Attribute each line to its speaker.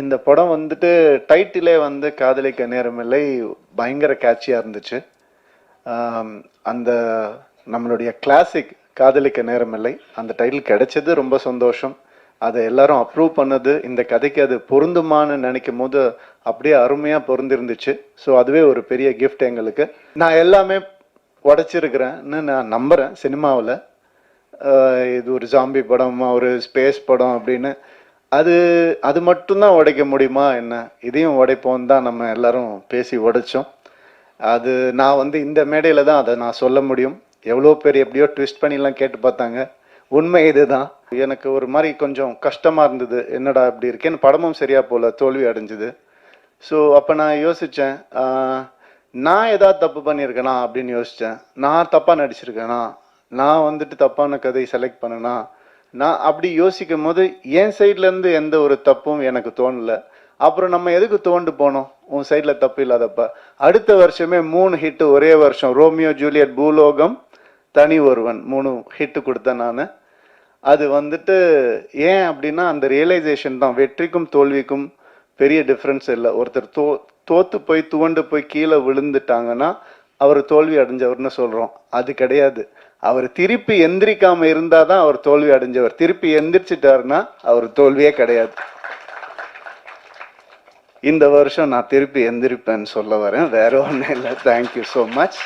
Speaker 1: இந்த படம் வந்துட்டு டைட்டிலே வந்து காதலிக்க நேரமில்லை பயங்கர கேட்சியாக இருந்துச்சு. அந்த நம்மளுடைய கிளாசிக் காதலிக்க நேரமில்லை. அந்த டைட்டில் கிடைச்சது ரொம்ப சந்தோஷம். அதை எல்லாரும் அப்ரூவ் பண்ணது இந்த கதைக்கு அது பொருந்துமான்னு நினைக்கும் போது அப்படியே அருமையாக பொருந்திருந்துச்சு. ஸோ அதுவே ஒரு பெரிய கிஃப்ட் எங்களுக்கு. நான் எல்லாமே உடச்சிருக்கிறேன்னு நான் நம்புகிறேன் சினிமாவில். இது ஒரு ஜாம்பி படம் ஒரு ஸ்பேஸ் படம் அப்படின்னு. அது அது மட்டும்தான் உடைக்க முடியுமா என்ன? இதையும் உடைப்போம் தான் நம்ம எல்லாரும் பேசி உடைச்சோம். அது நான் வந்து இந்த மேடையில் தான் அதை நான் சொல்ல முடியும். எவ்வளோ பேர் எப்படியோ ட்விஸ்ட் பண்ணிலாம் கேட்டு பார்த்தாங்க. உண்மை இதுதான். எனக்கு ஒரு மாதிரி கொஞ்சம் கஷ்டமாக இருந்தது. என்னடா இப்படி இருக்கேன்னு படமும் சரியா போல தோல்வி அடைஞ்சுது. ஸோ அப்போ நான் யோசித்தேன் நான் ஏதாவது தப்பு பண்ணியிருக்கேனா அப்படின்னு யோசித்தேன் நான் தப்பாக நடிச்சிருக்கேனா? நான் வந்துட்டு தப்பான கதையை செலக்ட் பண்ணனா? நான் அப்படி யோசிக்கும் போது என் சைட்லேருந்து எந்த ஒரு தப்பும் எனக்கு தோணல. அப்புறம் நம்ம எதுக்கு தோண்டு போனோம்? உன் சைடில் தப்பு இல்லாதப்ப. அடுத்த வருஷமே மூணு ஹிட்டு ஒரே வருஷம். ரோமியோ ஜூலியட் பூலோகம் தனி ஒருவன். மூணு ஹிட்டு கொடுத்தேன் நான். அது வந்துட்டு ஏன் அப்படின்னா அந்த ரியலைசேஷன் தான். வெற்றிக்கும் தோல்விக்கும் பெரிய டிஃப்ரென்ஸ் இல்லை. ஒருத்தர் தோ தோத்து போய் துவண்டு போய் கீழே விழுந்துட்டாங்கன்னா அவர் தோல்வி அடைஞ்சவர்னு சொல்கிறோம் அது கிடையாது. அவர் திருப்பி எந்திரிக்காமல் இருந்தால் தான் அவர் தோல்வி அடைஞ்சவர். திருப்பி எந்திரிச்சிட்டாருன்னா அவர் தோல்வியே கிடையாது. இந்த வருஷம் நான் திருப்பி எந்திரிப்பேன்னு சொல்ல வரேன். வேற ஒன்றும் இல்லை. Thank you so much